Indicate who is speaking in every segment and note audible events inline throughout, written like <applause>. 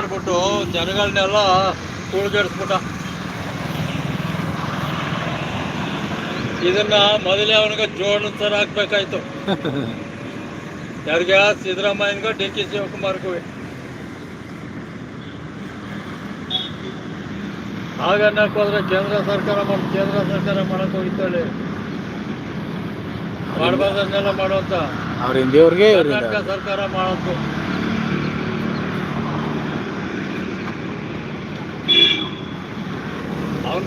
Speaker 1: ಮಾಡ್ಬಿಟ್ಟು ಜನಗಳನ್ನೆಲ್ಲ ಕೂಳ್ಗೆಡಿಸ್ಬಿಟ್ಟ ಇದನ್ನ ಮೊದಲೇ ಅವನಿಗೆ ಜೋಡನ್ ಸರ್ ಹಾಕ್ಬೇಕಾಯ್ತು. ಯಾರಿಗೆ? ಸಿದ್ದರಾಮಯ್ಯನಿಗೂ ಡಿ ಕೆ ಶಿವಕುಮಾರ್ಗೂ. ಆಗ ಹೋದ್ರೆ ಕೇಂದ್ರ ಸರ್ಕಾರ ಮಾಡಿ ಕೇಂದ್ರ ಸರ್ಕಾರ ಮಾಡಕ್ ಹೋಗಿತ್ತಲ್ಲಿ ಮಾಡ್ಬಾರ್ದನ್ನೆಲ್ಲ ಮಾಡುವಂತ ಸರ್ಕಾರ ಮಾಡೋದು.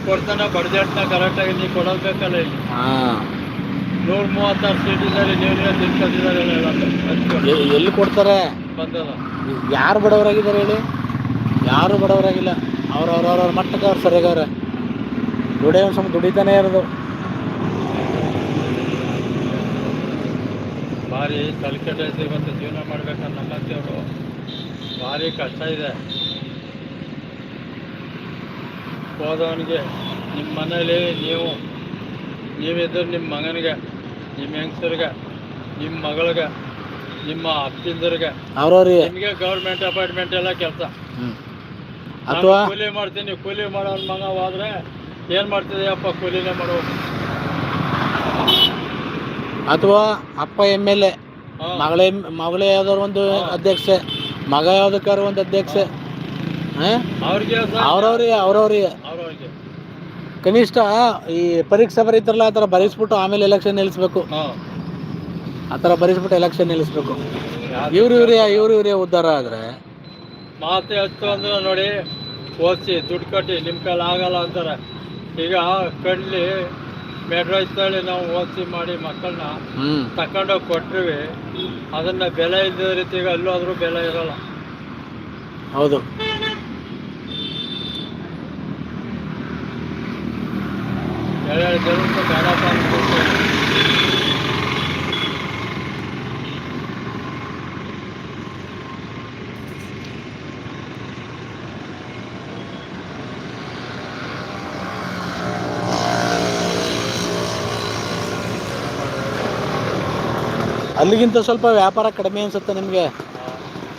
Speaker 1: ಕೊಡ್ತಾನೆ ಬಡ್ಜೆಟ್ನ ಕರೆಕ್ಟಾಗಿ ನೀವು ಕೊಡೋದು ಬೇಕಲ್ಲ ಇಲ್ಲಿ.
Speaker 2: ಹಾ.
Speaker 1: ನೂರ ಮೂವತ್ತಾರು ಸೀಟ್ ಇದ್ದಾರೆ ನೀವೇ ತಿಳ್ಕೊಂಡಿದ್ದಾರೆ
Speaker 2: ಎಲ್ಲಿ ಕೊಡ್ತಾರೆ?
Speaker 1: ಬಂದಲ್ಲ
Speaker 2: ಯಾರು ಬಡವರಾಗಿದ್ದಾರೆ ಹೇಳಿ? ಯಾರು ಬಡವರಾಗಿಲ್ಲ. ಅವ್ರ ಅವ್ರವ್ರ ಮಟ್ಟಕ್ಕೆ ಅವ್ರು ಸರಿಯಾಗವ್ರೆ. ದುಡಿಯೋ ಸಮ ದುಡಿತಾನೆ ಇರೋದು.
Speaker 1: ಭಾರಿ ತಲೆಕೆಟ್ಟೈತೆ ಇವತ್ತು ಜೀವನ ಮಾಡ್ಬೇಕಂತ ನಮ್ಮಂತೇವರು ಭಾರಿ ಕಷ್ಟ ಇದೆ. ಹೋದವನಿಗೆ ನಿಮ್ಮ ಮನೇಲಿ ನೀವು ನೀವಿದ್ದರೆ ನಿಮ್ಮ ಮಗನಿಗೆ ನಿಮ್ಮ ಹೆಂಗಸರಿಗೆ ನಿಮ್ಮ ಮಗಳಿಗೆ ನಿಮ್ಮ ಅಪ್ಪಿಂದರಿಗೆ
Speaker 2: ಅವ್ರವ್ರಿಗೆ
Speaker 1: ನಿಮಗೆ ಗೌರ್ಮೆಂಟ್ ಅಪಾಯಿಂಟ್ಮೆಂಟ್ ಎಲ್ಲ ಕೆಲಸ.
Speaker 2: ಅಥವಾ
Speaker 1: ಕೂಲಿ ಮಾಡ್ತೀನಿ ಕೂಲಿ ಮಾಡೋ ಮಗ ಹೋದ್ರೆ ಏನು ಮಾಡ್ತಿದೆಯಪ್ಪ ಕೂಲಿನೇ ಮಾಡೋ
Speaker 2: ಅಥವಾ ಅಪ್ಪ ಎಂ ಎಲ್ ಎ ಮಗಳೇ ಮಗಳೇ ಯಾವ್ದಾರು ಒಂದು ಅಧ್ಯಕ್ಷೆ ಮಗ ಯಾವ್ದಕ್ಕಾರ ಒಂದು ಅಧ್ಯಕ್ಷೆ
Speaker 1: ಅವ್ರಿಗೆ
Speaker 2: ಅವ್ರವ್ರಿಗೆ ಅವ್ರವ್ರಿಗೆ. ಕನಿಷ್ಠ ಈ ಪರೀಕ್ಷೆ ಬರೀತಾರಲ್ಲ ಆ ಥರ ಬರೆಸ್ಬಿಟ್ಟು ಆಮೇಲೆ ಎಲೆಕ್ಷನ್ ನಿಲ್ಲಿಸ್ಬೇಕು. ಆ ಥರ ಬರೆಸ್ಬಿಟ್ಟು ಎಲೆಕ್ಷನ್ ನಿಲ್ಲಿಸ್ಬೇಕು. ಇವ್ರು ಇವ್ರೇ ಇವ್ರು ಇವ್ರೇ ಉದ್ಧಾರ ಆದರೆ.
Speaker 1: ಮಾತು ಹೆಚ್ಚು ಅಂದ್ರೆ ನೋಡಿ ಓದಿಸಿ ದುಡ್ಡು ಕಟ್ಟಿ ನಿಮ್ಮ ಕೈಲಿ ಆಗಲ್ಲ ಅಂತಾರೆ. ಈಗ ಕಡ್ಲಿ ಮೆಟ್ರೋ ಇತ್ತಳಿ ನಾವು ಓದಿಸಿ ಮಾಡಿ ಮಕ್ಕಳನ್ನ
Speaker 2: ತಕೊಂಡೋಗಿ
Speaker 1: ತಗೊಂಡೋಗಿ ಕೊಟ್ರಿವಿ ಅದನ್ನ ಬೆಲೆ ಇದ್ದ ರೀತಿಗೆ ಅಲ್ಲೂ ಆದರೂ ಬೆಲೆ ಇರಲ್ಲ.
Speaker 2: ಹೌದು.
Speaker 1: ಬೇಡಪ್ಪ
Speaker 2: ಅಲ್ಲಿಗಿಂತ ಸ್ವಲ್ಪ ವ್ಯಾಪಾರ ಕಡಿಮೆ ಅನ್ಸುತ್ತೆ ನಿಮಗೆ?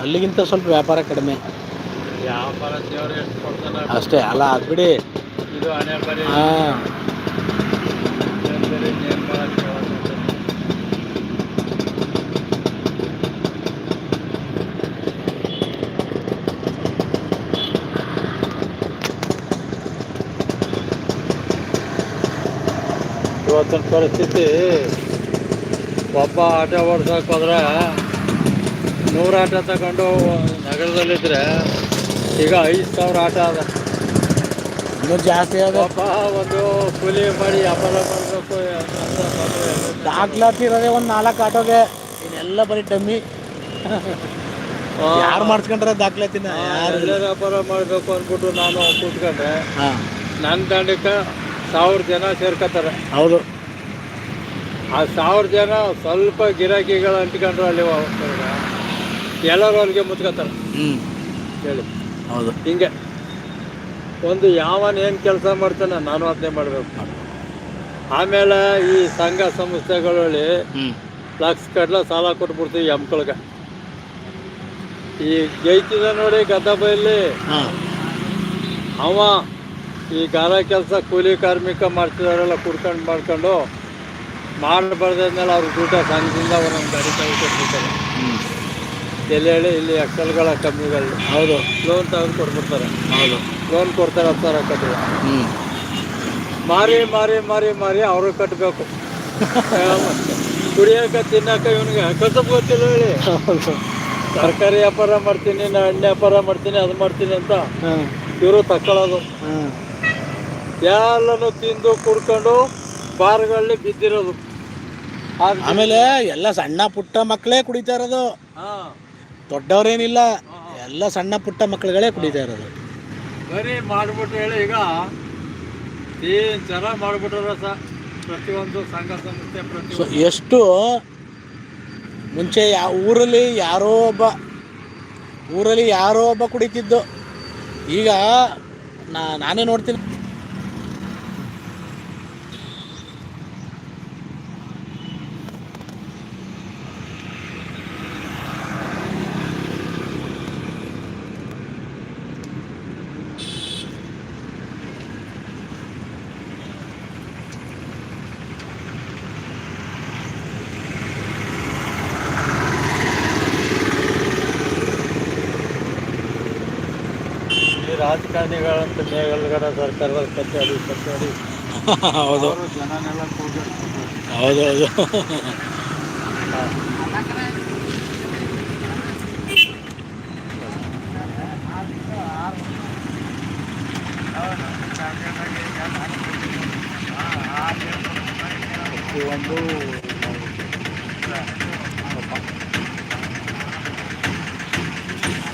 Speaker 2: ಅಲ್ಲಿಗಿಂತ ಸ್ವಲ್ಪ ವ್ಯಾಪಾರ ಕಡಿಮೆ.
Speaker 1: ವ್ಯಾಪಾರ
Speaker 2: ಅಷ್ಟೇ ಅಲ್ಲ ಅದು ಬಿಡಿ.
Speaker 1: ಇದು ಹಣೆ ಬರೀ
Speaker 2: ಹಾಂ
Speaker 1: ಏನ್ ಬೇರೆ ಏನ್ ಮಾಡಕ್ ಆಗಲ್ಲ. ಇವತ್ತಿನ ಪರಿಸ್ಥಿತಿ, ಒಬ್ಬ ಆಟೋ ಓಡಿಸೋಕೆ ಹೋದ್ರೆ ನೂರು ಆಟೋ ತಗೊಂಡು ನಗರದಲ್ಲಿದ್ದರೆ ಈಗ ಐದು ಸಾವಿರ ಆಟ ಅದ
Speaker 2: ಇನ್ನೂ ಜಾಸ್ತಿ
Speaker 1: ಪಾಪ ಒಂದು ಕೂಲಿ ಮಾಡಿ ವ್ಯಾಪಾರ ಮಾಡಬೇಕು
Speaker 2: ಇರೋದೇ ಒಂದು ನಾಲ್ಕು ಆಟೋಗೆ. ಇನ್ನೆಲ್ಲ ಬರೀ ಡಮ್ಮಿ. ಯಾರು ಮಾಡಿಸ್ಕೊಂಡ್ರೆ ದಾಖಲಾತಿನ?
Speaker 1: ಎಲ್ಲ ವ್ಯಾಪಾರ ಮಾಡಬೇಕು ಅಂದ್ಬಿಟ್ಟು ನಾನು ಕೂತ್ಕೊಂಡ್ರೆ
Speaker 2: ಹಾಂ.
Speaker 1: ನನ್ನ ದಂಡಕ್ಕೆ ಸಾವಿರ ಜನ ಸೇರ್ಕೋತಾರೆ.
Speaker 2: ಹೌದು.
Speaker 1: ಆ ಸಾವಿರ ಜನ ಸ್ವಲ್ಪ ಗಿರಾಕಿಗಳು ಅಂಟ್ಕೊಂಡ್ರು ಅಲ್ಲಿ ಎಲ್ಲರೂ ಅಲ್ಲಿಗೆ ಮುತ್ಕೋತಾರೆ
Speaker 2: ಹ್ಞೂ
Speaker 1: ಹೇಳಿ.
Speaker 2: ಹೌದು.
Speaker 1: ಹಿಂಗೆ. ಒಂದು ಯಾವನ್ ಏನು ಕೆಲಸ ಮಾಡ್ತಾನೆ ನಾನು ಅದನ್ನೇ ಮಾಡಬೇಕು. ಆಮೇಲೆ ಈ ಸಂಘ ಸಂಸ್ಥೆಗಳಲ್ಲಿ ಲಕ್ಷ ಕಟ್ಲ ಸಾಲ ಕೊಟ್ಬಿಡ್ತೀವಿ ಎಮ್ಕಳ್ಗೆ ಈ ಗೈತಿದ ನೋಡಿ ಗದ್ದಬೈಲಿ ಅವ ಈ ಗಾಲ ಕೆಲಸ ಕೂಲಿ ಕಾರ್ಮಿಕ ಮಾಡ್ತಿದಾರೆಲ್ಲ ಕುಡ್ಕೊಂಡು ಮಾಡ್ಕೊಂಡು ಮಾಡಬಾರ್ದಾದ್ಮೇಲೆ ಅವ್ರ ದುಡ್ಡ ಸಂಘದಿಂದ ಒಂದೊಂದು ಗಾಡಿ ಕೈ ಕೊಟ್ಬಿಡ್ತಾರೆ. ಎಲ್ಲಿ ಹೇಳಿ ಇಲ್ಲಿ ಎಕ್ಸಲ್ಗಳ ಕಮ್ಮಿಗಳು
Speaker 2: ಹೌದು.
Speaker 1: ಲೋನ್ ತಗೊಂಡು ಕೊಟ್ಬಿಡ್ತಾರೆ.
Speaker 2: ಹೌದು.
Speaker 1: ಲೋನ್ ಕೊಡ್ತಾರೆ ಹತ್ತು ಸಾವಿರ
Speaker 2: ಹ್ಞೂ
Speaker 1: ಮಾರಿ ಮಾರಿ ಮಾರಿ ಮಾರಿ ಅವರು ಕಟ್ಟಬೇಕು <laughs> ಕುಡಿಯೋಕೆ ತಿನ್ನಕ್ಕೆ ಇವನಿಗೆ ಕಸಬ್ ಗೊತ್ತಿಲ್ಲ ಹೇಳಿ. ತರಕಾರಿ ವ್ಯಾಪಾರ ಮಾಡ್ತೀನಿ ನಾ ಹಣ್ಣು ವ್ಯಾಪಾರ ಮಾಡ್ತೀನಿ ಅದು ಮಾಡ್ತೀನಿ ಅಂತ ಇವರು ತಕ್ಕೊಳ್ಳೋದು ಎಲ್ಲನೂ ತಿಂದು ಕುಡ್ಕೊಂಡು ಬಾರ್ಗಳಲ್ಲಿ ಬಿದ್ದಿರೋದು.
Speaker 2: ಆಮೇಲೆ ಎಲ್ಲ ಸಣ್ಣ ಪುಟ್ಟ ಮಕ್ಕಳೇ ಕುಡಿತಾ ಇರೋದು.
Speaker 1: ಹಾ.
Speaker 2: ದೊಡ್ಡವ್ರೇನಿಲ್ಲ ಎಲ್ಲ ಸಣ್ಣ ಪುಟ್ಟ ಮಕ್ಕಳುಗಳೇ ಕುಡಿತಾ ಇರೋದು.
Speaker 1: ಬರೀ ಮಾಡಿಬಿಟ್ಟು ಹೇಳಿ ಈಗ ಏನ್ ಚೆನ್ನಾಗಿ ಮಾಡ್ಬಿಟ್ರ ಸ, ಪ್ರತಿಯೊಂದು ಸಂಘ ಸಂಸ್ಥೆ ಪ್ರತಿ
Speaker 2: ಎಷ್ಟು ಮುಂಚೆ ಯಾ, ಊರಲ್ಲಿ ಯಾರೋ ಒಬ್ಬ, ಊರಲ್ಲಿ ಯಾರೋ ಒಬ್ಬ ಕುಡಿತಿದ್ದು. ಈಗ ನಾ, ನಾನೇ ನೋಡ್ತೀನಿ.
Speaker 1: ರಾಜಕಾರಣಿಗಳಂತ ಮೇಲ್ಗಡೆ ಸರ್ಕಾರದಲ್ಲಿ ಕಚ್ಚಾಡಿ ಕಚ್ಚಾಡಿ
Speaker 2: ಹೌದು.
Speaker 1: ಜನನೆಲ್ಲ.
Speaker 2: ಹೌದು ಹೌದು.
Speaker 1: ಪ್ರತಿಯೊಂದು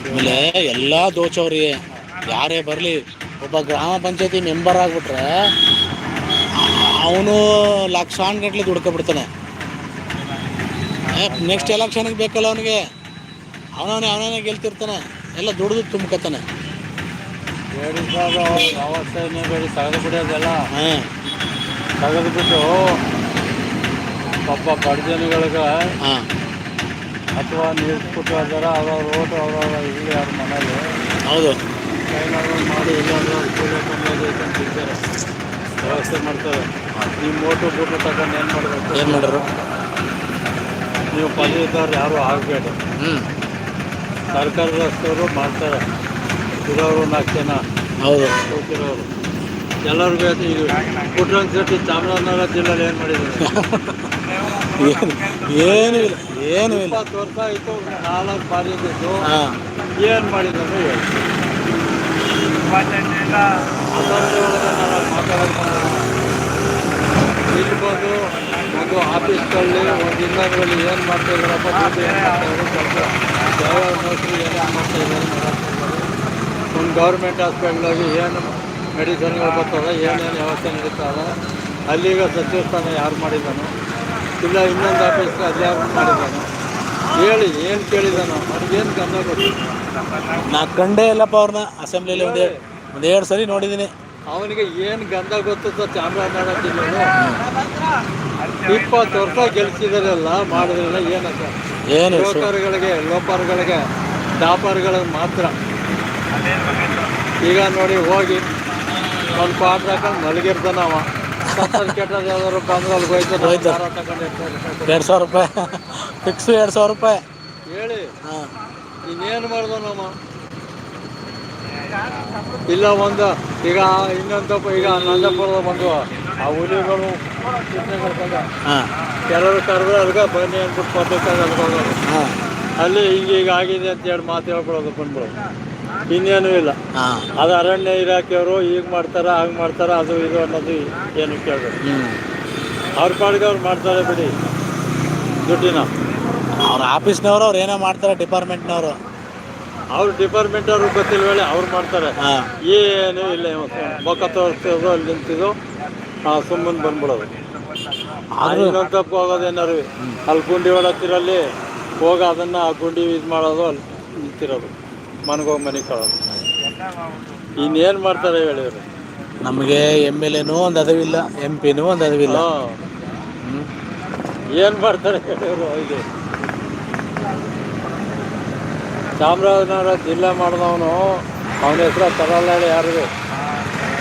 Speaker 2: ಆಮೇಲೆ ಎಲ್ಲ ದೋಚವ್ರಿ ಯಾರೇ ಬರಲಿ ಒಬ್ಬ ಗ್ರಾಮ ಪಂಚಾಯತಿ ಮೆಂಬರ್ ಆಗಿಬಿಟ್ರೆ ಅವನು ಲಕ್ಷಾನ್ಗಟ್ಲೆ ದುಡ್ಕೊಬಿಡ್ತಾನೆ. ನೆಕ್ಸ್ಟ್ ಎಲೆಕ್ಷನ್ಗೆ ಬೇಕಲ್ಲ ಅವನಿಗೆ? ಅವನವನೇ ಅವನೇ ಗೆಲ್ತಿರ್ತಾನೆ. ಎಲ್ಲ ದುಡಿದು ತುಂಬ್ಕೊತಾನೆ.
Speaker 1: ಹೇಳಿ ಸಾಬ ಅವಸ್ಥೆನೇ ಬೇಡಿ ತೆಗೆದು ಬಿಡೋದೆಲ್ಲ.
Speaker 2: ಹಾಂ.
Speaker 1: ತೆಗೆದು ಬಿಟ್ಟು ಪಾಪ ಬಡ
Speaker 2: ಹಾಂ.
Speaker 1: ಅಥವಾ ನೀರು ಕೊಟ್ಟು ಅದರ ಅವ್ರವ್ರ ಓಟು ಅವ್ರ ಇಲ್ಲಿ ಅವ್ರ ಮನೇಲಿ.
Speaker 2: ಹೌದು.
Speaker 1: ಕೈಲಾದ್ರು ಮಾಡಿ ಇಲ್ಲಾಂದ್ರೆ ಅವ್ರು ಕೂಲಿ ಕಮ್ಮಿ ಅಂತ ವ್ಯವಸ್ಥೆ ಮಾಡ್ತಾರೆ. ನಿಮ್ಮ ಮೋಟು ಬೂಟು ತಗೊಂಡು ಏನು ಮಾಡಬೇಕು?
Speaker 2: ಏನು ಮಾಡ್ರು
Speaker 1: ನೀವು ಪದವಿ ಯಾರೂ ಆಗಬೇಡಿ.
Speaker 2: ಹ್ಞೂ
Speaker 1: ಸರ್ಕಾರದವರು ಮಾಡ್ತಾರೆ. ಇರೋರು ನಾಲ್ಕು ಜನ.
Speaker 2: ಹೌದು.
Speaker 1: ಕೂತಿರೋರು ಎಲ್ಲರಿಗೂ ಇದು ಶೆಟ್ಟಿ ಚಾಮರಾಜನಗರ ಜಿಲ್ಲೆಯಲ್ಲಿ ಏನು ಮಾಡಿದ್ದಾರೆ?
Speaker 2: ಏನು ಏನೂ ಇಲ್ಲ ಏನೂ ಇಲ್ಲ.
Speaker 1: ವರ್ಷ ಆಯಿತು ನಾಲ್ಕು ಬಾರಿ ಇದ್ದಿದ್ದು ಏನು ಮಾಡಿದ್ರು ಹೇಳಿ. ಬಂದು ಒಂದು ಏನು ಮಾಡ್ತಾ ಮಾಡ್ತಾ ಒಂದು ಗೌರ್ಮೆಂಟ್ ಹಾಸ್ಪಿಟ್ಲಾಗಿ ಏನು ಮೆಡಿಸನ್ಗಳು ಬರ್ತದೆ ಏನೇನು ವ್ಯವಸ್ಥೆ ನಡೀತದೆ ಅಲ್ಲಿಗ ಸಚಿವ ಸ್ಥಾನ ಯಾರು ಮಾಡಿದ್ದಾನೋ, ಇಲ್ಲ ಇನ್ನೊಂದು ಆಫೀಸ್ಗೆ ಅಲ್ಲಿ ಯಾರು ಮಾಡಿದ್ದಾನೋ, ಹೇಳಿ, ಏನು ಕೇಳಿದಾನೋ ಅವ್ರಿಗೇನು ಗಮನ ಗೊತ್ತು
Speaker 2: ನಾ ಕಂಡೇ ಇಲ್ಲಪ್ಪ ಅವ್ರನ್ನ ಅಸೆಂಬ್ಲಿಲಿ ಒಂದು ಒಂದು ಎರಡು ಸರಿ ನೋಡಿದ್ದೀನಿ
Speaker 1: ಅವನಿಗೆ ಏನು ಗಂಧ ಗೊತ್ತಿತ್ತು ಚಾಮರಾಜನಗರ ಜಿಲ್ಲೆ ಇಪ್ಪತ್ತು ವರ್ಷ ಗೆಲ್ಸಿದಾರೆಲ್ಲ ಮಾಡಿದ್ರಲ್ಲ ಏನಂತ
Speaker 2: ಏನು
Speaker 1: ಲೋಕರ್ಗಳಿಗೆ ಲೋಪರ್ಗಳಿಗೆ ಡಾಪರ್ಗಳಿಗೆ ಮಾತ್ರ. ಈಗ ನೋಡಿ ಹೋಗಿ ಒಂದು ಪಾಟ್ ಹಾಕೊಂಡು ಮಲಗಿರ್ತಾನ ಅವ. ಬಂದ್ರೆ ಅಲ್ಲಿ ಹೋಯ್ತು.
Speaker 2: ಎರಡು ಸಾವಿರ ರೂಪಾಯಿ. <laughs> ಫಿಕ್ಸ್ ಎರಡು ಸಾವಿರ ರೂಪಾಯಿ.
Speaker 1: ಹೇಳಿ.
Speaker 2: ಹಾಂ.
Speaker 1: ಇನ್ನೇನು ಮಾಡ್ದನಮ್ಮ ಇಲ್ಲ ಒಂದು. ಈಗ ಇನ್ನೊಂದಪ್ಪ ಈಗ ನಂದಪುರದ ಬಂದು ಆ ಹುಲಿಗಳು ಕೆಲವರು ಕರೆದ್ರೆ ಅದಕ್ಕೆ ಬನ್ನಿ ಅಂದ್ಬಿಟ್ಟು ಪದ್ಧತಿಯಾಗಿ
Speaker 2: ಹಾಂ.
Speaker 1: ಅಲ್ಲಿ ಹಿಂಗೆ ಈಗ ಆಗಿದೆ ಅಂತ ಹೇಳಿ ಮಾತು ಹೇಳ್ಬಿಡೋದು ಬಂದ್ಬಿಡೋದು ಇನ್ನೇನು ಇಲ್ಲ. ಅದು ಅರಣ್ಯ ಇಲಾಖೆಯವರು ಈಗ ಮಾಡ್ತಾರ ಹಾಗೆ ಮಾಡ್ತಾರ ಅದು ಇದು ಅನ್ನೋದು ಏನು ಕೇಳಬೇಕು ಅವ್ರ ಪಾಡಿಗೆ ಅವ್ರು ಮಾಡ್ತಾರೆ ಬಿಡಿ. ದುಡ್ಡಿನ.
Speaker 2: ಅವ್ರ ಆಫೀಸ್ನವರು ಅವ್ರು ಏನೋ ಮಾಡ್ತಾರೆ ಡಿಪಾರ್ಟ್ಮೆಂಟ್ನವರು
Speaker 1: ಅವ್ರ ಡಿಪಾರ್ಟ್ಮೆಂಟ್ ಅವ್ರಿಗೆ ಗೊತ್ತಿಲ್ಲ ವೇಳೆ ಅವ್ರು ಮಾಡ್ತಾರೆ.
Speaker 2: ಹಾಂ.
Speaker 1: ಏನೂ ಇಲ್ಲ ಮೊಕ್ಕ ತೋರಿಸೋದು ಅಲ್ಲಿ ನಿಂತಿದ್ದು ಸುಮ್ಮನೆ ಬಂದ್ಬಿಡೋದು.
Speaker 2: ಆದ್ರೂ
Speaker 1: ಇನ್ನೊಂದು ತಪ್ಪು ಹೋಗೋದು ಏನಾರು ಅಲ್ಲಿ ಗುಂಡಿ ಹೊಡತ್ತಿರಲ್ಲಿ ಹೋಗಿ ಅದನ್ನ ಆ ಗುಂಡಿ ಇದು ಮಾಡೋದು ಅಲ್ಲಿ ನಿಂತಿರೋದು. ಮನೆಗೋಗಿ ಮನೆ ಕಳೋದು. ಇನ್ನೇನು ಮಾಡ್ತಾರೆ ಹೇಳಿದ್ರು
Speaker 2: ನಮಗೆ ಎಂ ಎಲ್ ಎನೂ ಒಂದು ಅದವಿಲ್ಲ ಎಂ ಪಿನೂ ಒಂದು ಅದವಿಲ್ಲ.
Speaker 1: ಹಾಂ. ಏನು ಮಾಡ್ತಾರೆ ಹೇಳಿದ್ರು ಇದು ಚಾಮರಾಜನಗರ ಜಿಲ್ಲೆ ಮಾಡಿದವನು ಅವನ ಹೆಸರು ತರಲ್ಲ ಯಾರು ಯಾರಿಗೂ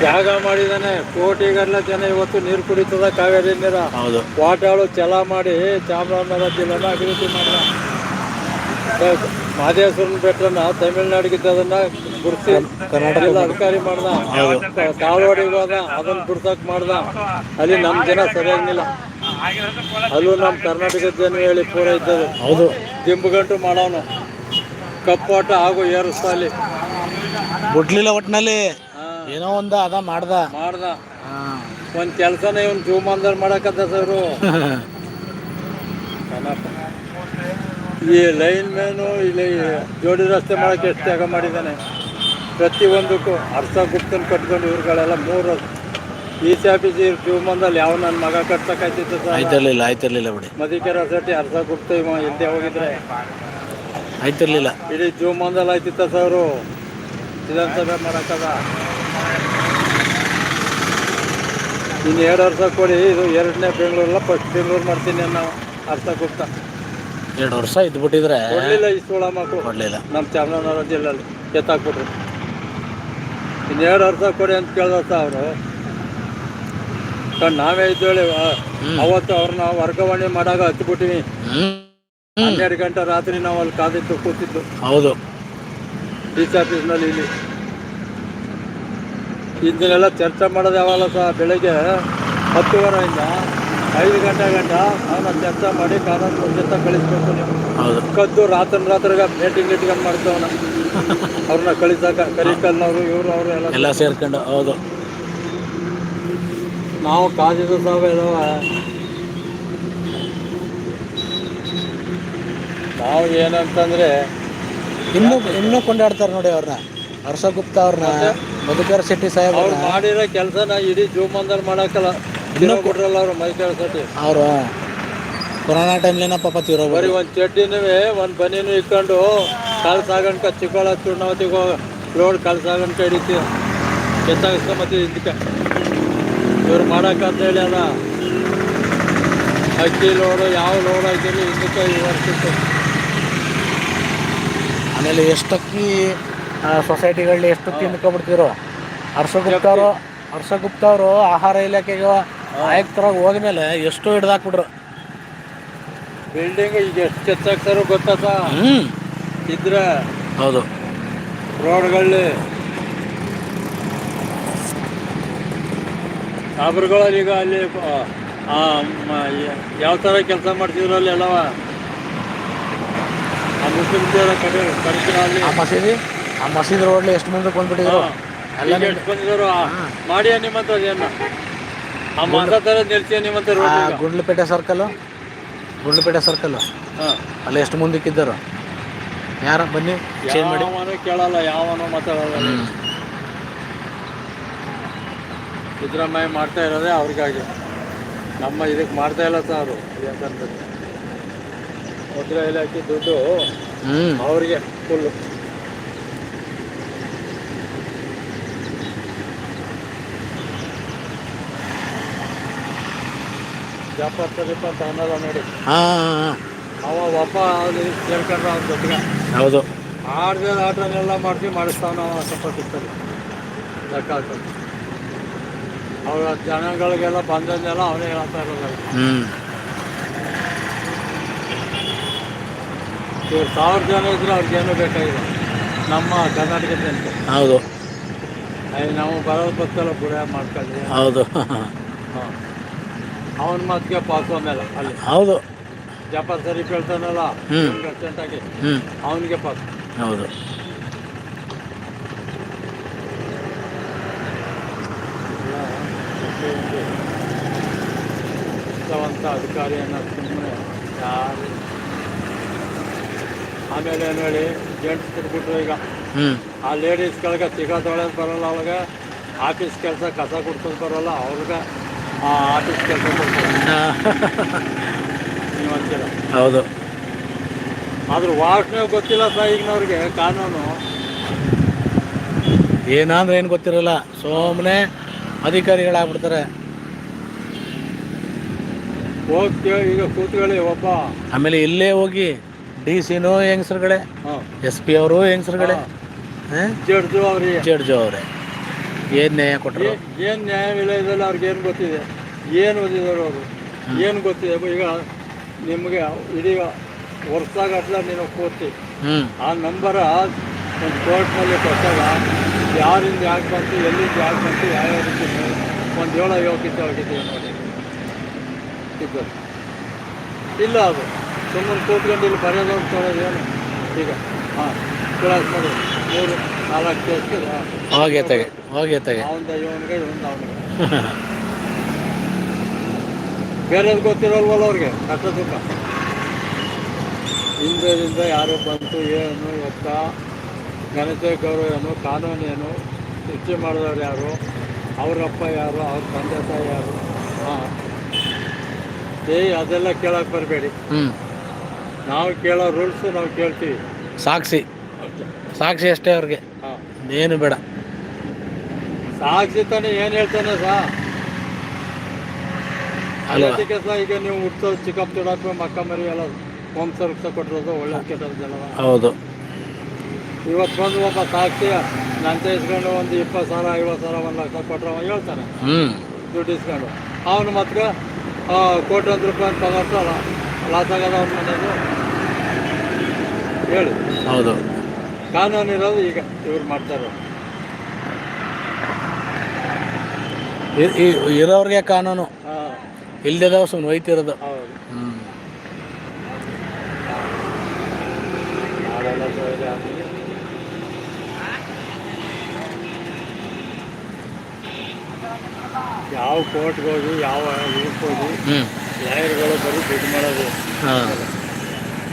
Speaker 1: ಜಾಗ ಮಾಡಿದಾನೆ. ಕೋಟಿಗಟ್ಟಲೆ ಜನ ಇವತ್ತು ನೀರು ಕುಡಿತದ ಕಾವೇರಿ ನೀರ.
Speaker 2: ಹೌದು.
Speaker 1: ವಾಟಾಳು ಚಲ ಮಾಡಿ ಚಾಮರಾಜನಗರ ಜಿಲ್ಲೆನ ಅಭಿವೃದ್ಧಿ ಮಾಡಿದ ಮಹದೇಶ್ವರನ ಬೆಟ್ಟನ ತಮಿಳ್ನಾಡಿಗಿದ್ದದನ್ನ ಗುರುತಿ
Speaker 2: ಕರ್ನಾಟಕ
Speaker 1: ಎಲ್ಲ ಅಧಿಕಾರಿ ಮಾಡ್ದ. ಕಾಲ್ವಾಡಿಗೆ ಹೋದ ಅದನ್ನ ಗುರ್ಸಕ್ ಮಾಡ್ದ. ಅಲ್ಲಿ ನಮ್ಮ ಜನ ಸರಿಯಾಗಿಲ್ಲ. ಅಲ್ಲೂ ನಮ್ಮ ಕರ್ನಾಟಕದ ಜನ ಹೇಳಿ ಪೂರ ಇದ್ದದು
Speaker 2: ಹೌದು.
Speaker 1: ದಿಂಬುಗಂಟು ಮಾಡೋನು ಕಪ್ಪಾಟ ಹಾಗೂ ಏರು ಸಾಲಿ.
Speaker 2: ಬಿಡ್ಲಿಲ್ಲ ಒಟ್ಟಿನಲ್ಲಿ ಏನೋ ಒಂದು ಅದ ಮಾಡ್ದ.
Speaker 1: ಮಾಡ್ದ. ಒಂದು ಕೆಲಸನ ಇವನ್ ಅಂದ್ರೆ ಮಾಡಕತ್ತ ಸರ್ ಈ ಲೈನ್ ಮ್ಯಾನು ಇಲ್ಲಿ ಜೋಡಿ ರಸ್ತೆ ಮಾಡಕ್ಕೆ ಎಷ್ಟು ಜಾಗ ಮಾಡಿದ್ದಾನೆ. ಪ್ರತಿಯೊಂದಕ್ಕೂ ಅರ್ಥ ಗುಪ್ತನ್ ಕಟ್ಕೊಂಡು ಇವ್ರುಗಳೆಲ್ಲ ಮೂರು ಈ ಸಿ ಆಫೀಸ್ ಜೂಮಂದಲ್ಲಿ ಯಾವ ನನ್ನ ಮಗ ಕಟ್ಸಕ್ಕಾಯ್ತಿತ್ತು ಸರ್?
Speaker 2: ಆಯ್ತಿರ್ಲಿಲ್ಲ ಆಯ್ತಿರ್ಲಿಲ್ಲ ಬಿಡಿ.
Speaker 1: ಮದಿಕೆರ ಸಟಿ ಅರ್ಥ ಗುಪ್ತ ಇವ ಹಿಂದೆ ಹೋಗಿದ್ರೆ.
Speaker 2: ಆಯ್ತಿರ್ಲಿಲ್ಲ.
Speaker 1: ಇಡೀ ಜೂಮಂದಲ್ಲಿ ಆಯ್ತಿತ್ತ ಸರ್ ವಿಧಾನಸಭೆ ಮಾಡಕ್ಕದ? ಇನ್ನು ಎರಡು ವರ್ಷ ಕೊಡಿ ಇದು ಎರಡನೇ ಬೆಂಗಳೂರಲ್ಲ ಫಸ್ಟ್ ಬೆಂಗಳೂರು ಮಾಡ್ತೀನಿ ನಾವು ಅರ್ಥ ಗುಪ್ತ.
Speaker 2: ಎರಡು ವರ್ಷ ಇದ್ಬಿಟ್ಟಿದ್ರೆ
Speaker 1: ಕೊಡ್ಲಿಲ್ಲ ಈ ಸೋಳ ಮಕ್ಕಳು
Speaker 2: ಕೊಡ್ಲಿಲ್ಲ.
Speaker 1: ನಮ್ಮ ಚಾಮರಾಜನಗರ ಜಿಲ್ಲೆಯಲ್ಲಿ. ಎತ್ತಾಕ್ಬಿಟ್ರು. ಇನ್ನು ಎರಡು ವರ್ಷ ಕೊಡಿ ಅಂತ ಕೇಳ್ದತ್ತ ಅವರು ನಾವೇ ಇದ್ದೇಳಿ. ಅವತ್ತು ಅವ್ರನ್ನ ವರ್ಗಾವಣೆ ಮಾಡಾಗ ಹಚ್ಬಿಟ್ಟಿವಿ ಹನ್ನೆರಡು ಗಂಟೆ ರಾತ್ರಿ ನಾವು ಅಲ್ಲಿ ಕಾದಿತ್ತು ಕೂತಿದ್ದು.
Speaker 2: ಹೌದು.
Speaker 1: ಡಿಸಿ ಆಫೀಸ್ನಲ್ಲಿ ಇಲ್ಲಿ. ಇದನ್ನೆಲ್ಲ ಚರ್ಚೆ ಮಾಡೋದು ಯಾವಾಗ ಸಹ ಬೆಳಗ್ಗೆ ಹತ್ತುವರೆಯಿಂದ ಐದು ಗಂಟೆ ಗಂಟ ಅವನ ಚರ್ಚೆ ಮಾಡಿ ಕಾನೂನು ಜೊತೆ ಕಳಿಸ್ಬೇಕು ನೀವು. ಕದ್ದು ರಾತ್ರಿ ರಾತ್ರಿಗ ಮೀಟಿಂಗ್ ಇಟ್ಕೊಂಡು ಮಾಡ್ತವನ. ಅವ್ರನ್ನ ಕಳಿಸಾಕ ಕರಿಕಲ್ನವರು ಇವರು ಅವರು ಎಲ್ಲ.
Speaker 2: ಎಲ್ಲ ಸೇರ್ಕೊಂಡು ಹೌದು.
Speaker 1: ನಾವು ಕಾದಿದ್ದು ಸಾವ ನಾವು ಏನಂತಂದ್ರೆ
Speaker 2: ಇನ್ನೂ ಇನ್ನೂ ಕೊಂಡಾಡ್ತಾರೆ ನೋಡಿ ಅವ್ರನ್ನ ಹರ್ಷ ಗುಪ್ತಾ ಅವ್ರನ್ನ ಮಧುಕರ್ ಶೆಟ್ಟಿ ಸಾಹೇಬ್
Speaker 1: ಅವ್ರು ಮಾಡಿರೋ ಕೆಲಸನ ಇಡೀ ಜೀವಮಾನದಲ್ಲಿ ಮಾಡಕ್ಕಲ್ಲ. ಇನ್ನೂ ಕೊಟ್ರಲ್ಲ ಅವ್ರು ಮೈ ಸಟ್ಟಿ
Speaker 2: ಅವರು ಕೊರೋನಾ ಟೈಮ್ಲೇನ ಪಾಪ ತೀರೋ
Speaker 1: ಬರೀ ಒಂದು ಚಡ್ಡಿನೂ ಒಂದು ಬನಿನೂ ಇಟ್ಕೊಂಡು ಕಾಲು ಸಾಗಣ್ಕ ಚಿಕ್ಕೋಳ ಚುನಾವತಿಗೆ ರೋಡ್ ಕಾಲು ಸಾಗಣ್ಕ ಹಿಡಿತೀವಿ. ಕೆತ್ತಾಗಿಸ್ಕೊಂಬತ್ತೀವಿ ಇದಕ್ಕೆ ಇವ್ರು ಮಾಡಕ್ಕಂತ ಹೇಳಿ ಅಲ್ಲ. ಅಕ್ಕಿ ಲೋಡು ಯಾವ ಲೋಡ್ ಹಾಕಿದ್ರು ಇದಕ್ಕೆ ವರ್ಷಕ್ಕೆ
Speaker 2: ಆಮೇಲೆ ಎಷ್ಟಕ್ಕಿ ಸೊಸೈಟಿಗಳಲ್ಲಿ ಎಷ್ಟು ತಿಂದ್ಕೊಬಿಡ್ತಿರೋ ಹರ್ಷ ಗುಪ್ತಾ ಅವರು ಹರ್ಷ ಗುಪ್ತಾ ಅವರು ಆಹಾರ ಇಲಾಖೆಗೆ ಆಯುಕ್ತರಾಗಿ ಹೋದ್ಮೇಲೆ ಎಷ್ಟು ಹಿಡ್ದಾಕ್ಬಿಟ್ರು.
Speaker 1: ಬಿಲ್ಡಿಂಗ್ ಈಗ ಎಷ್ಟು ಕೆತ್ತಾಕ್ತಾರೋ ಗೊತ್ತಾತ ಇದ್ರೆ
Speaker 2: ಹೌದು.
Speaker 1: ರೋಡ್ಗಳಲ್ಲಿ ಸಾಬ್ರುಗಳಲ್ಲಿ ಈಗ ಅಲ್ಲಿ ಯಾವ ಥರ ಕೆಲಸ ಮಾಡ್ತಿದ್ರು ಅಲ್ಲಿ ಎಲ್ಲವ ಆ ಮುಸ್ಲಿಂ ಕಡೆ ಕಡಿಸಿರ ಅಲ್ಲಿ
Speaker 2: ಆ ಮಸೀದಿ? ಆ ಮಸೀದಿ ರೋಡ್ಲಿ ಎಷ್ಟು ಮಂದಿ ಬಂದ್ಬಿಟ್ಟಿದ್ರು ಎಲ್ಲ
Speaker 1: ಎಷ್ಟು ಬಂದಿದ್ರು ಮಾಡಿ ನಿಮ್ಮಂತ ಅದೇನ ಆ ಮಾಸ ಥರ ನಿಲ್ಸಿ ನಿಮ್ಮಂತ road
Speaker 2: Gundlupet circle Gundlupet circle
Speaker 1: ಹಾಂ.
Speaker 2: ಅಲ್ಲಿ ಎಷ್ಟು ಮುಂದಕ್ಕಿದ್ದರು ಯಾರ? ಬನ್ನಿ ಚೇಂಜ್ ಮಾಡಿ.
Speaker 1: ಕೇಳಲ್ಲ ಯಾವನು ಮಾತಾಡಲ್ಲ. ಸಿದ್ದರಾಮಯ್ಯ ಮಾಡ್ತಾ ಇರೋದೇ ಅವ್ರಿಗಾಗಿ. ನಮ್ಮ ಇದಕ್ಕೆ ಮಾಡ್ತಾ ಇಲ್ಲ ಸರ್. ಯಾಕಂದ್ರೆ ಮುದ್ರಾ ಇಲಾಖೆ ದುಡ್ಡು. ಅವ್ರಿಗೆ ಫುಲ್ಲು ಎಪ್ಪತ್ತು ಇಪ್ಪತ್ತು ಅನ್ನೋದ ನೋಡಿ. ಅವ ಒಬ್ಬ ಅಲ್ಲಿ ಸೇರ್ಕೊಂಡ್ರೆ ಅವ್ನ ಜೊತೆಗೆ.
Speaker 2: ಹೌದು.
Speaker 1: ಆಡ್ದ ಆಟನೆಲ್ಲ ಮಾಡ್ತೀವಿ ಮಾಡಿಸ್ತಾವ ಸಪೋರ್ಟ್ ಇರ್ತದೆ ಲೆಕ್ಕ ಹಾಕೊಂಡು. ಅವ್ರ ಜನಗಳಿಗೆಲ್ಲ ಬಂದದ್ದೆಲ್ಲ ಅವನೇ ಹೇಳ್ತಾ ಇರೋದು.
Speaker 2: ಹ್ಞೂ
Speaker 1: ಇವ್ರು ಸಾವಿರ ಜನ ಇದ್ರೆ ಅವ್ರಿಗೇನು ಬೇಕಾಗಿಲ್ಲ. ನಮ್ಮ ಕರ್ನಾಟಕ ಜನತೆ.
Speaker 2: ಹೌದು.
Speaker 1: ನಾವು ಬರೋದು ಬರ್ತಲ್ಲ ಬುಡ ಮಾಡ್ಕೊಂಡ್ವಿ
Speaker 2: ಹೌದು.
Speaker 1: ಹಾಂ. ಅವನ ಮಾತಿಗೆ ಪಾಸ್ ಮೇಲೆ ಅಲ್ಲಿ.
Speaker 2: ಹೌದು.
Speaker 1: ಜಪ ಸರಿ ಕೇಳ್ತಾನಲ್ಲ
Speaker 2: ಹ್ಞೂ
Speaker 1: ಅವನಿಗೆ ಪಾಸ್
Speaker 2: ಹೌದು.
Speaker 1: ನಿಷ್ಠಾವಂತ ಅಧಿಕಾರಿಯನ್ನು ಸುಮ್ಮನೆ ಯಾರು ಆಮೇಲೆ ಏನು ಹೇಳಿ ಜೆಂಟ್ಸ್ ಬಿಟ್ಬಿಟ್ರು ಈಗ. ಆ ಲೇಡೀಸ್ಗಳಿಗೆ ಸಿಗ ತೊಳೆದು ಬರಲ್ಲ ಅವಾಗ ಆಫೀಸ್ ಕೆಲಸ ಕಸ ಕೊಡ್ಸೋದು ಬರೋಲ್ಲ ಅವ್ರಿಗೆ ಆ ಆಫೀಸ್ ಕೆಲಸ ಕೊಡ್ತಾರೆ. ನೀವು ಅಂತೀರ
Speaker 2: ಹೌದು.
Speaker 1: ಆದ್ರೆ ವಾಸನೆ ಗೊತ್ತಿಲ್ಲ ಸರ್ ಈಗಿನವ್ರಿಗೆ ಕಾನೂನು.
Speaker 2: ಏನಂದ್ರೆ ಏನು ಗೊತ್ತಿರಲ್ಲ ಸುಮ್ಮನೆ ಅಧಿಕಾರಿಗಳಾಗ್ಬಿಡ್ತಾರೆ.
Speaker 1: ಹೋಗ್ತೀವಿ ಈಗ ಕೂತ್ಕೊಳ್ಳಿ ಒಬ್ಬ.
Speaker 2: ಆಮೇಲೆ ಇಲ್ಲೇ ಹೋಗಿ ಡಿ ಸಿನೂ ಹೆಂಗಸ್ರುಗಳೇ ಎಸ್ ಪಿ ಅವರು ಹೆಂಗಸ್ರುಗಳೇ
Speaker 1: ಜಡ್ಜು ಅವ್ರಿಗೆ.
Speaker 2: ಜಡ್ಜು ಅವರೇ. ಏನು ನ್ಯಾಯ ಕೊಟ್ಟರು
Speaker 1: ಏನು ನ್ಯಾಯವಿಲ್ಲದಲ್ಲಿ ಅವ್ರಿಗೆ ಏನು ಗೊತ್ತಿದೆ? ಏನು ಓದಿದ್ದಾರೆ ಅವರು? ಏನು ಗೊತ್ತಿದೆ? ಈಗ ನಿಮಗೆ ಇಡೀ ವರ್ಷಾಗಟ್ಲೆ ನೀನು ಕೂತಿ. ಆ ನಂಬರ ಒಂದು ಕೋರ್ಟ್ನಲ್ಲಿ ಕೊಟ್ಟಾಗ ಯಾರಿಂದ ಯಾಕೆ ಬಂತು ಎಲ್ಲಿಂದ ಯಾಕೆ ಬಂತು ಯಾವ್ಯಾವ ರೀತಿ ಒಂದು ಏಳು ಯೋಗ್ಯತೆ ಹೋಗಿದ್ದೀವಿ ನೋಡಿ. ಇಬ್ಬರು ಇಲ್ಲ ಅದು. ಸುಮ್ಮನೆ ಕೂತ್ಕೊಂಡು ಇಲ್ಲಿ ಬರೆಯೋದು ತೊಗೊಳೋದು ಏನು? ಈಗ. ಹಾಂ. ಕ್ಲಾಸ್ ಮಾಡಿ ಮೂರು ನಾಲ್ಕು ಕೇಸ್ಗೆ
Speaker 2: ಹೋಗಿ ತೆಗೆ ಹೋಗಿ ತೆಗೆ
Speaker 1: ಒಂದು ಇವನಿಗೆ ಇವಂದ ಅವನಿಗೆ ಬೇರೆಯವ್ರು ಗೊತ್ತಿರಲ್ವಲ್ಲ ಅವ್ರಿಗೆ? ಕಷ್ಟ ಸುಖ ಹಿಂದೆ ಯಾರು ಬಂತು ಏನು ಎತ್ತ ಘನತೆ ಗೌರವ ಏನು ಕಾನೂನು ಏನು ಹೆಚ್ಚು ಮಾಡಿದವ್ರು ಯಾರು? ಅವರಪ್ಪ ಯಾರು? ಅವ್ರ ತಂದೆ ತಾಯಿ ಯಾರು? ಹಾಂ. ಅದೆಲ್ಲ ಕೇಳಕ್ಕೆ ಬರಬೇಡಿ.
Speaker 2: ಹ್ಞೂ
Speaker 1: ನಾವು ಕೇಳೋ ರೂಲ್ಸು ನಾವು ಕೇಳ್ತೀವಿ.
Speaker 2: ಸಾಕ್ಷಿ. ಸಾಕ್ಷಿ ಅಷ್ಟೇ ಅವ್ರಿಗೆ.
Speaker 1: ಹಾಂ.
Speaker 2: ಏನು ಬೇಡ.
Speaker 1: ಸಾಕ್ಷಿ ತಾನೇ ಏನು ಹೇಳ್ತಾನೆ ಸಾ? ಅದಕ್ಕೆ ಸಹ ಈಗ ನೀವು ಹುಟ್ಟೋದು ಚಿಕ್ಕಪ್ಪ ಚಿಡಾಕ ಮಕ್ಕ ಮರಿ ಎಲ್ಲ ಹೋಮ್ ಸರ್ವಿಸ್ ಕೊಟ್ಟಿರೋದು ಒಳ್ಳೆ ಕೆಟ್ಟದ್ದೆಲ್ಲ
Speaker 2: ಹೌದು.
Speaker 1: ಇವತ್ತು ಬಂದು ಒಬ್ಬ ಸಾಕ್ಷಿ ನಂತ ಇಸ್ಕೊಂಡು ಒಂದು ಇಪ್ಪತ್ತು ಸಾವಿರ ಐವತ್ತು ಸಾವಿರ ಒಂದು ಲಕ್ಷ ಕೊಟ್ಟರೆ ಅವ ಹೇಳ್ತಾನೆ
Speaker 2: ಹ್ಞೂ
Speaker 1: ದುಡ್ಡು ಇಸ್ಕೊಂಡು. ಅವನು ಮತ್ತೆ ಕೋಟಿ ಒಂದು ರೂಪಾಯಿ ಅಂತ ತಗೋತಾರ. ಲಾಸ್ ಆಗದ ಅವ್ನ ಮನೆಯದು ಹೇಳಿ.
Speaker 2: ಹೌದು.
Speaker 1: ಕಾನೂನು ಇರೋದು ಈಗ ಇವ್ರು ಮಾಡ್ತಾರೆ.
Speaker 2: ಇರೋರಿಗೆ ಕಾನೂನು.
Speaker 1: ಇಲ್ಲದ
Speaker 2: ಇಲ್ದಿದ್ದವ್ ಸುಮ್ಮನೆ ಹೋಯ್ತಿರೋದು.
Speaker 1: ಹೌದು.
Speaker 2: ಹ್ಞೂ
Speaker 1: ಯಾವ ಕೋರ್ಟ್ಗೆ ಹೋಗಿ ಯಾವ ಇದಕ್ಕೆ ಹೋಗಿ
Speaker 2: ಹ್ಞೂ
Speaker 1: ಲಾಯರ್ಗಳು ಬರೀ ದುಡ್ಡು ಮಾಡೋದು.
Speaker 2: ಹಾಂ.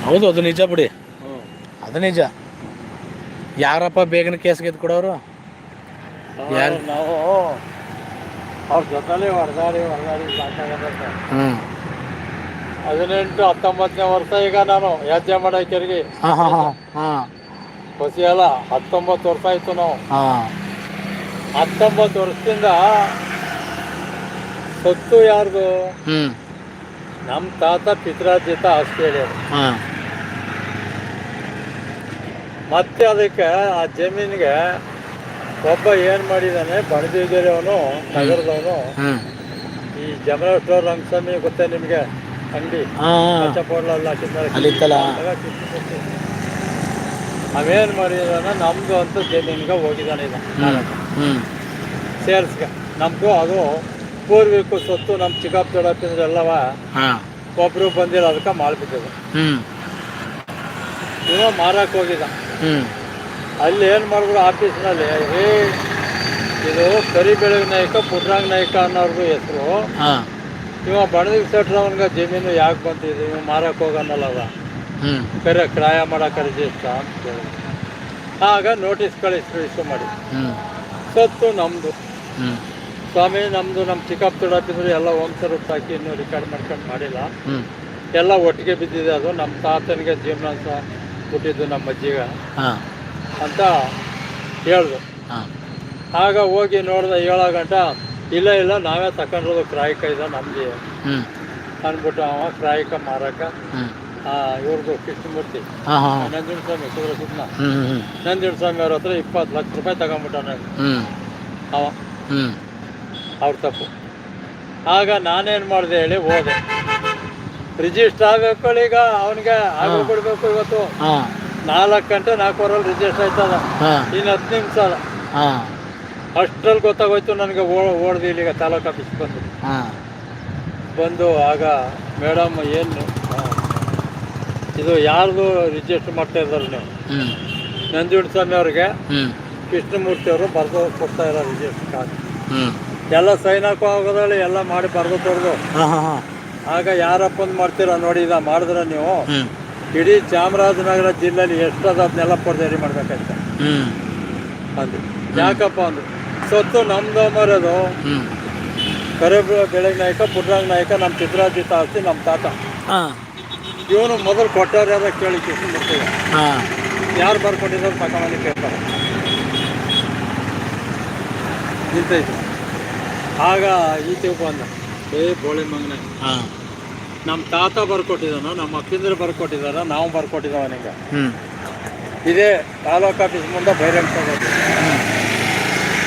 Speaker 2: ಹೌದು ಅದು ನಿಜ ಬಿಡಿ.
Speaker 1: ಹ್ಞೂ
Speaker 2: ಅದು ನಿಜ. ಯಾರಪ್ಪ ಬೇಗನೆ ಕೇಸ್ ಗೆದ್ದು ಕೊಡೋರು? ಯಾರು?
Speaker 1: ನಾವು ಅವ್ರ ಜೊತೆಲೇ ಹೊಡೆದಾಡಿ ಹೊಡೆದಾಡಿ ಸಾಕಾಗತ್ತೆ.
Speaker 2: ಹ್ಞೂ
Speaker 1: ಹದಿನೆಂಟು ಹತ್ತೊಂಬತ್ತನೇ ವರ್ಷ ಈಗ ನಾನು ಯಾತ್ರೆ ಮಾಡೋಕೆರಿಗೆ
Speaker 2: ಹಾಂ ಹಾಂ
Speaker 1: ಹತ್ತೊಂಬತ್ತು ವರ್ಷ ಆಯ್ತು ನಾವು.
Speaker 2: ಹಾಂ.
Speaker 1: ಹತ್ತೊಂಬತ್ತು ವರ್ಷದಿಂದ ಸತ್ತು ಯಾರ್ದು?
Speaker 2: ಹ್ಮ್.
Speaker 1: ನಮ್ಮ ತಾತ ಪಿತ್ರಾರ್ಜಿತ ಆಸ್ಟ್ರೇಲಿಯಾ.
Speaker 2: ಹಾ.
Speaker 1: ಮತ್ತೆ ಅದಕ್ಕೆ ಆ ಜಮೀನಿಗೆ ಒಬ್ಬ ಏನ್ ಮಾಡಿದಾನೆ ಬಣದಿಗೆರೆ ಅವನು ನಗರದವನು ಈ ಜಮನ ಸ್ಟೋರ್ ರಂಗಸ್ವಾಮಿ ಗೊತ್ತೇ ನಿಮಗೆ? ಅಂಗಡಿ.
Speaker 2: ಹಾಂ
Speaker 1: ಅವೇನು ಮಾಡಿದಾನೆ ನಮ್ಮದು ಅಂತ ಜಮೀನಿಗೆ ಹೋಗಿದ್ದಾನೆ ಇದು ಸೇಲ್ಸ್ಗೆ ನಮ್ಮದು ಅದು ಪೂರ್ವಿಕ ಸೊತ್ತು ನಮ್ಮ ಚಿಕ್ಕಪ್ಪ ದೊಡ್ಡಪ್ಪ ಎಲ್ಲವ. ಒಬ್ರು ಬಂದಿಲ್ಲ ಅದಕ್ಕೆ ಮಾಡ್ಬಿಟ್ಟಿದ್ರು
Speaker 2: ಹ್ಞೂ
Speaker 1: ಇವ ಮಾರಕ್ಕೆ ಹೋಗಿದ್ದ.
Speaker 2: ಹ್ಞೂ
Speaker 1: ಅಲ್ಲಿ ಏನು ಮಾಡಿದ್ರು ಆಫೀಸ್ನಲ್ಲಿ ಏ ಇದು ಕರಿಬೆಳಗ್ ನಾಯಕ ಪುಟ್ರಾಂಗ್ ನಾಯಕ ಅನ್ನೋರ್ದು ಹೆಸರು. ಇವ ಬಣದಿಗೆ ಸೆಟ್ರ ಅವನಿಗೆ ಜಮೀನು ಯಾಕೆ ಬಂತಿದೆ ಇವ್ ಮಾರಕ್ ಹೋಗನ್ನಲ್ಲ ಅವ. ಕರೆ ಕ್ರಾಯ ಮಾಡಕ್ಕೆ ಇಷ್ಟ ಅಂತ ಕೇಳಿದ್ರು. ಆಗ ನೋಟಿಸ್ ಕಳಿಸ್ರು ಇಶ್ಯೂ ಮಾಡಿ. ಸತ್ತು ನಮ್ಮದು ಸ್ವಾಮಿ ನಮ್ಮದು ನಮ್ಮ ಚಿಕ್ಕಪ್ಪ ದೊಡ್ಡಪ್ಪಿದ್ರು ಎಲ್ಲ ವಂಶರು ಹಾಕಿ ಇನ್ನೂ ರೆಕಾರ್ಡ್ ಮಾಡ್ಕೊಂಡು ಮಾಡಿಲ್ಲ. ಎಲ್ಲ ಒಟ್ಟಿಗೆ ಬಿದ್ದಿದೆ ಅದು. ನಮ್ಮ ತಾತನಿಗೆ ಜೀವನ ಸಹ ಹುಟ್ಟಿದ್ದು ನಮ್ಮ ಅಜ್ಜಿಗ. ಅಂತ ಹೇಳಿದ್ರು ಆಗ ಹೋಗಿ ನೋಡಿದೆ ಏಳು ಗಂಟ ಇಲ್ಲ ಇಲ್ಲ ನಾವೇ ತಗೊಂಡಿರೋದು ಕ್ರಾಯಕ ಇದೆ ನಮ್ಗೆ ಅಂದ್ಬಿಟ್ಟು ಅವ ಕ್ರಾಯಕ ಮಾರಕ. ಇವ್ರದ್ದು ಕೃಷ್ಣಮೂರ್ತಿ.
Speaker 2: ಹಾಂ ಹಾಂ.
Speaker 1: ನಂಜುಂಡ ಸ್ವಾಮಿ
Speaker 2: ಹ್ಞೂ ಹ್ಞೂ
Speaker 1: ಸ್ವಾಮಿ ಅವ್ರ ಹತ್ರ ಇಪ್ಪತ್ತು ಲಕ್ಷ ರೂಪಾಯಿ ತಗೊಂಬಿಟ್ಟಾನೆ
Speaker 2: ಹ್ಞೂ
Speaker 1: ಅವ.
Speaker 2: ಹ್ಞೂ
Speaker 1: ಅವ್ರ ತಪ್ಪು. ಆಗ ನಾನೇನು ಮಾಡಿದೆ ಹೇಳಿ ಹೋದೆ. ರಿಜಿಸ್ಟರ್ ಆಗಬೇಕು ಈಗ ಅವನಿಗೆ ಬಿಡಬೇಕು ಇವತ್ತು. ನಾಲ್ಕು ಗಂಟೆ ನಾಲ್ಕೂವರಲ್ಲಿ ರಿಜಿಸ್ಟರ್ ಆಯ್ತದ. ಇನ್ನು ಹತ್ತು ನಿಮಿಷ ಅಲ್ಲ. ಅಷ್ಟ್ರಲ್ಲಿ ಗೊತ್ತಾಗೋಯ್ತು ನನಗೆ ಓಡ್ದು ಇಲ್ಲಿಗ ತಾಲೂಕು ಆಫೀಸ್ ಬಂದು. ಬಂದು ಆಗ ಮೇಡಮ್ ಏನು ಇದು ಯಾರ್ದು ರಿಜಿಸ್ಟರ್ ಮಾಡ್ತಾ ಇದ್ದಾರೆ ನೀವು? ನಂಜುಂಡ ಸ್ವಾಮಿ ಅವ್ರಿಗೆ ಕೃಷ್ಣಮೂರ್ತಿ ಅವರು ಬರೆದು ಕೊಡ್ತಾ ಇದ್ದಾರೆ ರಿಜಿಸ್ಟರ್ ಕಾರ್ಡ್ ಎಲ್ಲ ಸೈನ್ ಹಾಕೋ ಹೋಗೋದ್ರಲ್ಲಿ ಎಲ್ಲ ಮಾಡಿ ಬರೆದು ತೊರೆದು. ಆಗ ಯಾರಪ್ಪಂದು ಮಾಡ್ತೀರಾ ನೋಡಿ ಇದ ಮಾಡಿದ್ರೆ ನೀವು ಇಡೀ ಚಾಮರಾಜನಗರ ಜಿಲ್ಲೆಯಲ್ಲಿ ಎಷ್ಟದ ಅದನ್ನೆಲ್ಲ ಪಡೆದೇರಿ ಮಾಡ್ಬೇಕಂತ
Speaker 2: ಅಂದ್ರೆ
Speaker 1: ಅಂದು. ಯಾಕಪ್ಪ ಅಂದು? ಸೊತ್ತು ನಮ್ದು ಮರೋದು ಕರೆ ಬೆಳಗ್ಗೆ ನಾಯಕ ಪುಟ್ರಾಂಗ್ ನಾಯಕ ನಮ್ಮ ಚಿತ್ರಾಜಿತ ಆಸ್ತಿ ನಮ್ಮ ತಾತ.
Speaker 2: ಹಾಂ.
Speaker 1: ಇವನು ಮೊದಲು ಕೊಟ್ಟವ್ರು ಯಾರ ಕೇಳಿ ಬರ್ತೀವಿ.
Speaker 2: ಹಾಂ.
Speaker 1: ಯಾರು ಬರ್ಕೊಟ್ಟಿದ್ರು ತಗೊಂಡು ಕೇಳ್ತಾರೆ. ನಿಂತೈತೆ ಆಗ ಈಚೆ ಬಂದ ಏ ಬೋಳಿ ಮಗನೇ
Speaker 2: ಹಾಂ.
Speaker 1: ನಮ್ಮ ತಾತ ಬರ್ಕೊಟ್ಟಿದ್ದಾನ ನಮ್ಮ ಅಕ್ಕಿಂದ್ರೆ ಬರ್ಕೊಟ್ಟಿದ್ದಾನ ನಾವು ಬರ್ಕೊಟ್ಟಿದ್ದಾವ ನಿಂಗೆ.
Speaker 2: ಹ್ಞೂ
Speaker 1: ಇದೇ ತಾಲೂಕು ಆಫೀಸ್ ಮುಂದೆ ಬೈರಂಗ್ ತಗೋದು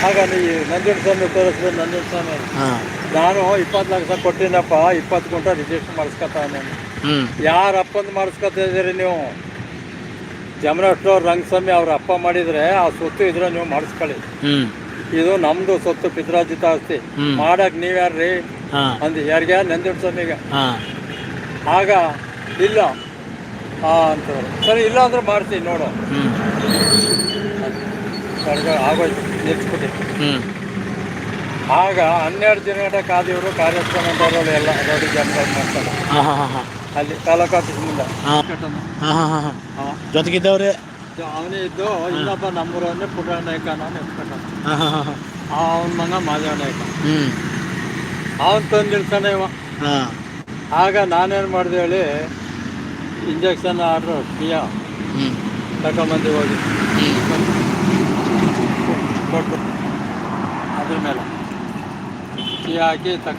Speaker 1: ಆಗ ನೀ ನಂಜನ ಸ್ವಾಮಿ ತೋರಿಸಿದ್ರೆ ನಂಜನ ಸ್ವಾಮಿ ನಾನು ಇಪ್ಪತ್ತು ಲಕ್ಷ ಕೊಟ್ಟಿನಪ್ಪ ಇಪ್ಪತ್ತು ಗುಂಟ ರಿಜಿಸ್ಟರ್ ಮಾಡಿಸ್ಕೊತಾನೆ. ಯಾರ ಅಪ್ಪಂದು ಮಾಡಿಸ್ಕೊತಾ ಇದ್ದೀರಿ ನೀವು? ಜಮನಷ್ಟವ್ರು ರಂಗಸ್ವಾಮಿ ಅವ್ರ ಅಪ್ಪ ಮಾಡಿದರೆ ಆ ಸೊತ್ತು ಇದ್ರೆ ನೀವು ಮಾಡಿಸ್ಕೊಳ್ಳಿ. ಇದು ನಮ್ದು ಸ್ವತ್ತು ಪಿತ್ರಾಜಿತ ಆಸ್ತಿ. ಮಾಡಕ್ ನೀವ್ಯಾರ್ರಿ ಅಂದ್ ಯಾರಿಗೆ? ನಂದಿಡ್ ಸ್ವಾಮಿಗೆ. ಆಗ ಇಲ್ಲ. ಅಂತವ್ರು ಸರಿ ಇಲ್ಲ ಅಂದ್ರೆ ಮಾಡ್ತೀನಿ ನೋಡು ಆಗೋಯ್ತು. ನಿಲ್ಸ್ಬಿಟ್ಟು ಆಗ ಹನ್ನೆರಡು ದಿನ ಕಾದಿವರು ಕಾರ್ಯಕ್ರಮದವರು ಎಲ್ಲ ನೋಡಿ ಜನಗಳು ಮಾಡ್ತಾರೆ. ಅಲ್ಲಿ ತಾಲೂಕು ಆಫೀಸ್ ಮುಂದೆ.
Speaker 2: ಹಾಂ. ಹಾಂ ಹಾಂ ಹಾಂ ಹಾಂ. ಜೊತೆಗಿದ್ದವ್ರೆ?
Speaker 1: ಅವನೇ ಇದ್ದು ಇನ್ನೊಬ್ಬ ನಮ್ಮೂರವನ್ನೇ ಪುಟ್ಟ ನಾಯಕ ನಾನು ಎತ್ಕೊಂಡ
Speaker 2: ಹಾಂ ಹಾಂ
Speaker 1: ಅವನ ಮಗ ಮಾದೇವ ನಾಯಕ
Speaker 2: ಹ್ಞೂ
Speaker 1: ಅವನು ತಂದಿರ್ತಾನೆ ಇವ.
Speaker 2: ಹಾಂ.
Speaker 1: ಆಗ ನಾನೇನು ಮಾಡಿದೆ ಹೇಳಿ ಇಂಜೆಕ್ಷನ್ ಆರ್ಡ್ರು ಪಿಯಾ.
Speaker 2: ಹ್ಞೂ
Speaker 1: ತಗೊಂಬಂದು ಹೋಗಿ. ಕೊಟ್ಟು. ಅದ್ರ ಮೇಲೆ. ಕೀ ಹಾಕಿ ತಕ